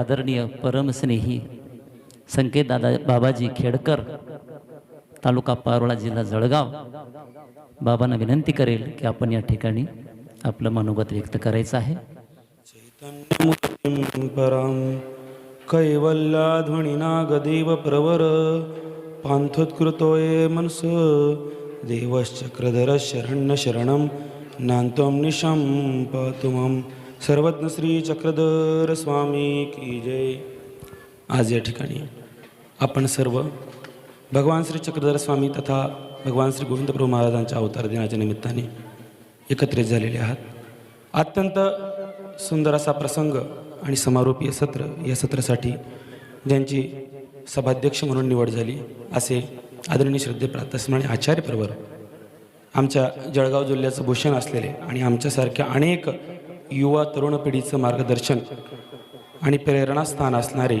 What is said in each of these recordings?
आदरणीय परमस्नेही संकेतदादा बाबाजी खेडकर तालुका पारोळा जिल्हा जळगाव. बाबांना विनंती करेल की आपण या ठिकाणी आपलं मनोगत व्यक्त करायचं आहे. चैतन्यमूर्तिं परां प्रवर पान्थोत्कृतोये मनस देवश्चक्रधर शरण नान्त्वं निशं पातु मम सर्वज्ञ श्री चक्रधर स्वामी की जय. आज या ठिकाणी आपण सर्व भगवान श्री चक्रधर स्वामी तथा भगवान श्री गोविंदप्रभू महाराजांच्या अवतार दिनाच्या निमित्ताने एकत्रित झालेले आहात. अत्यंत सुंदर असा प्रसंग आणि समारोपीय सत्र या सत्रासाठी ज्यांची सभाध्यक्ष म्हणून निवड झाली असे आदरणीय श्रद्धे प्रातस्मरणी आचार्य प्रवर आमच्या जळगाव जिल्ह्याचं भूषण असलेले आणि आमच्यासारख्या अनेक युवा तरुण पिढीचं मार्गदर्शन आणि प्रेरणास्थान असणारे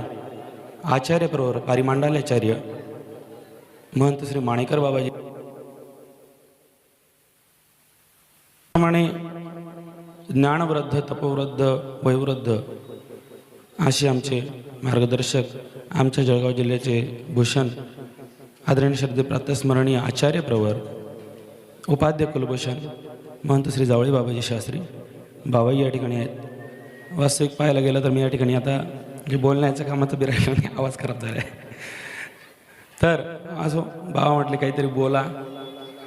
आचार्य प्रवर पारिमांडालाचार्य महंत श्री माणेकर बाबाजी. प्रमाणे ज्ञानवृद्ध तपोवृद्ध वयोवृद्ध असे आमचे मार्गदर्शक आमच्या जळगाव जिल्ह्याचे भूषण आदरणीय श्रद्धे प्रातस्मरणीय आचार्य प्रवर उपाध्य कुलभूषण महंत श्री जावळे बाबाजी शास्त्री बाबाई या ठिकाणी आहेत. वास्तविक पाहायला गेलं तर मी या ठिकाणी आता जे बोलण्याच्या कामाचं बी राहिलं नाही आवाज खराब झाला आहे. तर असो बाबा म्हटले काहीतरी बोला.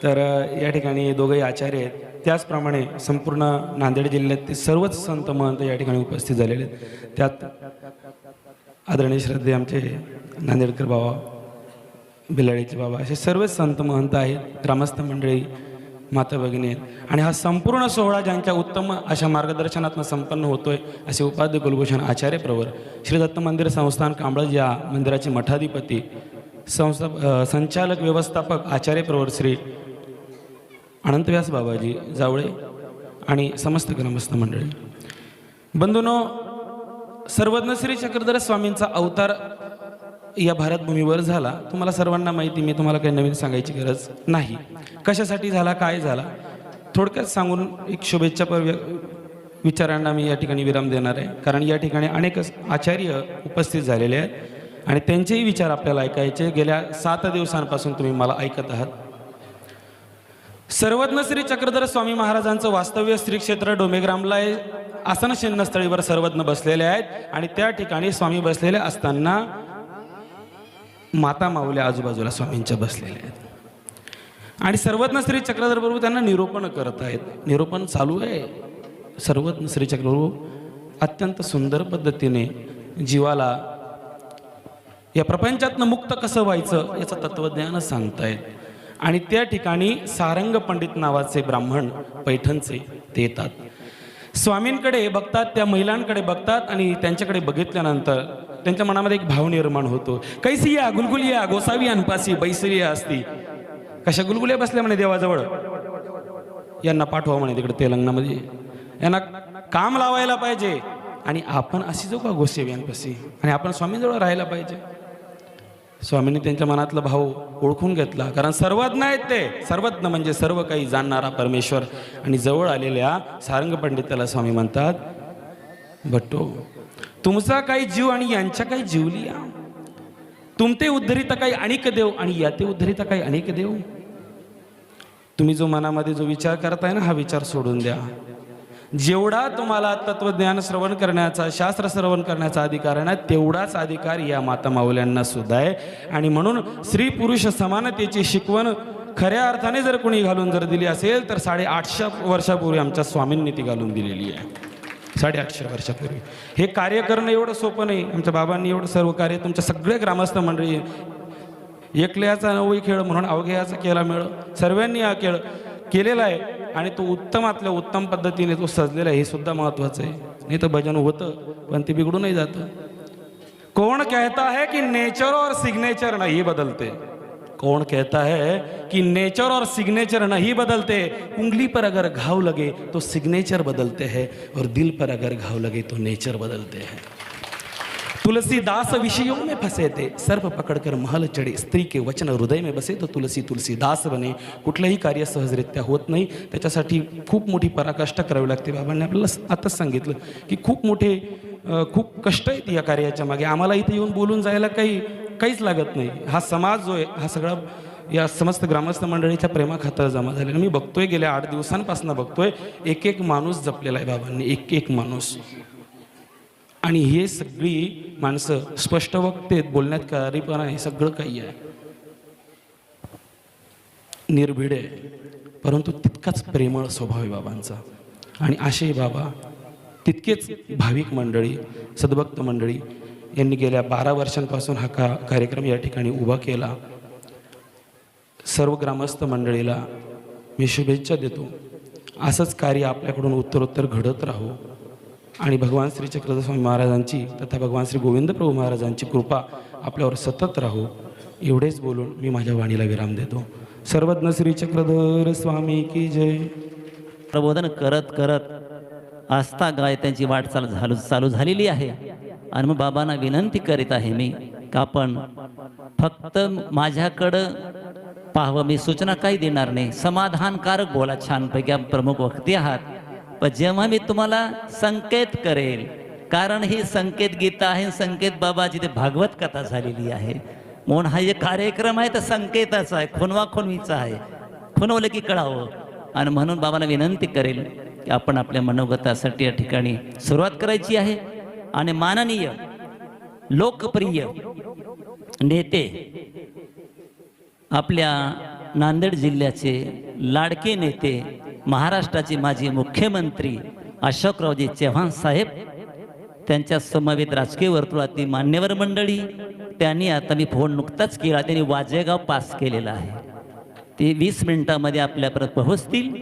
तर या ठिकाणी दोघंही आचार्य आहेत. त्याचप्रमाणे संपूर्ण नांदेड जिल्ह्यातील सर्वच संत महंत या ठिकाणी उपस्थित झालेले आहेत. त्यात आदरणीय श्रद्धे आमचे नांदेडकर बाबा बिलाडीचे बाबा असे सर्वच संत महंत आहेत. ग्रामस्थ मंडळी माता भगिनी आहेत. आणि हा संपूर्ण सोहळा ज्यांच्या उत्तम अशा मार्गदर्शनातून संपन्न होतोय असे उपाध्य कुलभूषण आचार्य प्रवर श्री दत्त मंदिर संस्थान कांबळज या मंदिराचे मठाधिपती संस्था संचालक व्यवस्थापक आचार्य प्रवर श्री अनंतव्यास बाबाजी जावळे आणि समस्त ग्रामस्थ मंडळी. बंधूनो सर्वज्ञ श्री चक्रधर स्वामींचा अवतार या भारतभूमीवर झाला तुम्हाला सर्वांना माहिती मी तुम्हाला काही नवीन सांगायची गरज नाही. कशासाठी झाला काय झाला? थोडक्यात सांगून एक शुभेच्छा पर विचारांना मी या ठिकाणी विराम देणार आहे. कारण या ठिकाणी अनेक आचार्य उपस्थित झालेले आहेत आणि त्यांचेही विचार आपल्याला ऐकायचे. गेल्या सात दिवसांपासून तुम्ही मला ऐकत आहात. सर्वज्ञ श्री चक्रधर स्वामी महाराजांचं वास्तव्य श्री क्षेत्र डोमेग्रामला आहे. आसन शिन्नस्थळीवर सर्वज्ञ बसलेले आहेत आणि त्या ठिकाणी स्वामी बसलेले असताना माता माऊल्या आजूबाजूला स्वामींच्या बसलेल्या आहेत. आणि सर्वज्ञ श्री चक्रधर प्रभू त्यांना निरोपण करत आहेत. निरोपण चालू आहे. सर्वज्ञ श्री चक्रप्रभू अत्यंत सुंदर पद्धतीने जीवाला या प्रपंचातनं मुक्त कसं व्हायचं याचं तत्वज्ञान सांगतायत. आणि त्या ठिकाणी सारंग पंडित नावाचे ब्राह्मण पैठणचे ते येतात. स्वामींकडे बघतात त्या महिलांकडे बघतात आणि त्यांच्याकडे बघितल्यानंतर त्यांच्या मनामध्ये एक भाव निर्माण होतो. कैसी या गुलगुलिया गोसावी अनपासी बैसरिया असती. कशा गुलगुल्या बसल्या म्हणे देवाजवळ? यांना पाठवा म्हणे तिकडे तेलंगणामध्ये. यांना काम लावायला पाहिजे. आणि आपण अशी जाऊ का गोसेव्यांपाशी? आणि आपण स्वामींजवळ राहायला पाहिजे. स्वामींनी त्यांच्या मनातला भाव ओळखून घेतला. कारण सर्वज्ञ आहेत ते. सर्वज्ञ म्हणजे सर्व काही जाणणारा परमेश्वर. आणि जवळ आलेल्या सारंग पंडिताला स्वामी म्हणतात भट्टो तुमचा काही जीव आणि यांच्या काही जीवलिया तुमते उद्धरिता काही अनेक देव आणि याते उद्धरिता काही अनेक देव. तुम्ही जो मनामध्ये जो विचार करताय ना हा विचार सोडून द्या. जेवढा तुम्हाला तत्वज्ञान श्रवण करण्याचा शास्त्र श्रवण करण्याचा अधिकार आहे ना तेवढाच अधिकार या माता माऊल्यांना सुद्धा आहे. आणि म्हणून स्त्री पुरुष समानतेची शिकवण खऱ्या अर्थाने जर कोणी घालून जर दिली असेल तर साडेआठशे वर्षापूर्वी आमच्या स्वामींनी ती घालून दिलेली आहे. साडेआठशे वर्षापूर्वी. हे कार्य करणं एवढं सोपं नाही. आमच्या बाबांनी एवढं सर्व कार्य तुमच्या सगळे ग्रामस्थ मंडळी एकल्याचा नवई खेळ म्हणून अवघ्याचा केला मेळ. सर्वांनी हा खेळ केलेला आहे आणि तो उत्तमातल्या उत्तम पद्धतीने तो सजलेला आहे हे सुद्धा महत्वाचं आहे. नाही तर भजन होतं पण ते बिघडूनही जातं. कौन कहता है की नेचर और सिग्नेचर नाही बदलते? कौन कहता है कि नेचर और सिग्नेचर नहीं बदलते। उंगली पर अगर घाव लगे तो सिग्नेचर बदलते हैं और दिल पर अगर घाव लगे तो नेचर बदलते हैं। तुलसीदास विषयों में फंसे थे। सर्प पकडकर महल चढे। स्त्री के वचन हृदय में बसे तो तुलसी तुलसीदास बने। कुठलंही कार्य सहजरित्या होत नाही। त्याच्यासाठी खूप मोठी पराकाष्ठा करावी लागते। बाबांनी आपल्याला आताच सांगितलं की खूप मोठे खूप कष्ट आहेत या कार्याच्या मागे. आम्हाला इथे येऊन बोलून जायला काही काहीच लागत नाही. हा समाज जो आहे हा सगळा या समस्त ग्रामस्थ मंडळीच्या प्रेमाखातर जमा झालेला मी बघतोय गेल्या आठ दिवसांपासून बघतोय एक एक माणूस जपलेला आहे बाबांनी एक एक माणूस. आणि हे सगळी माणसं स्पष्ट वक्तेत बोलण्यात कारीपणा हे सगळं काही आहे. निर्भीड आहे. परंतु तितकाच प्रेमळ स्वभाव आहे बाबांचा. आणि असे बाबा तितकेच भाविक मंडळी सद्भक्त मंडळी यांनी गेल्या बारा वर्षांपासून हा का कार्यक्रम या ठिकाणी उभा केला. सर्व ग्रामस्थ मंडळीला मी शुभेच्छा देतो. असंच कार्य आपल्याकडून उत्तरोत्तर घडत राहो. आणि भगवान श्री चक्रधरस्वामी महाराजांची तथा भगवान श्री गोविंद प्रभू महाराजांची कृपा आपल्यावर सतत राहो. एवढेच बोलून मी माझ्या वाणीला विराम देतो. सर्वज्ञ श्री चक्रधर स्वामी की जय. प्रबोधन करत करत आस्था गाय त्यांची वाटचाल झालू चालू झालेली आहे. आणि मग बाबांना विनंती करीत आहे मी का आपण फक्त माझ्याकडं पाहावं मी सूचना काही देणार नाही. समाधानकारक बोला छानपैकी प्रमुख वक्ती आहात. पण जेव्हा मी तुम्हाला संकेत करेल कारण ही संकेत गीता आहे संकेत बाबाची ते भागवत कथा झालेली आहे. म्हणून हा जे कार्यक्रम आहे तर संकेताचा आहे खुनवा खुनवीचा आहे. खुनवलं की कळावं. आणि म्हणून बाबांना विनंती करेल की आपण आपल्या मनोगतासाठी या ठिकाणी सुरुवात करायची आहे. आणि माननीय लोकप्रिय नेते आपल्या नांदेड जिल्ह्याचे लाडके नेते महाराष्ट्राचे माजी मुख्यमंत्री अशोकरावजी चव्हाण साहेब त्यांच्या समवेत राजकीय वर्तुळातली मान्यवर मंडळी त्यांनी आता मी फोन नुकताच केला त्यांनी वाजेगाव पास केलेला आहे. ते वीस मिनिटामध्ये आपल्यापर्यंत पोहोचतील.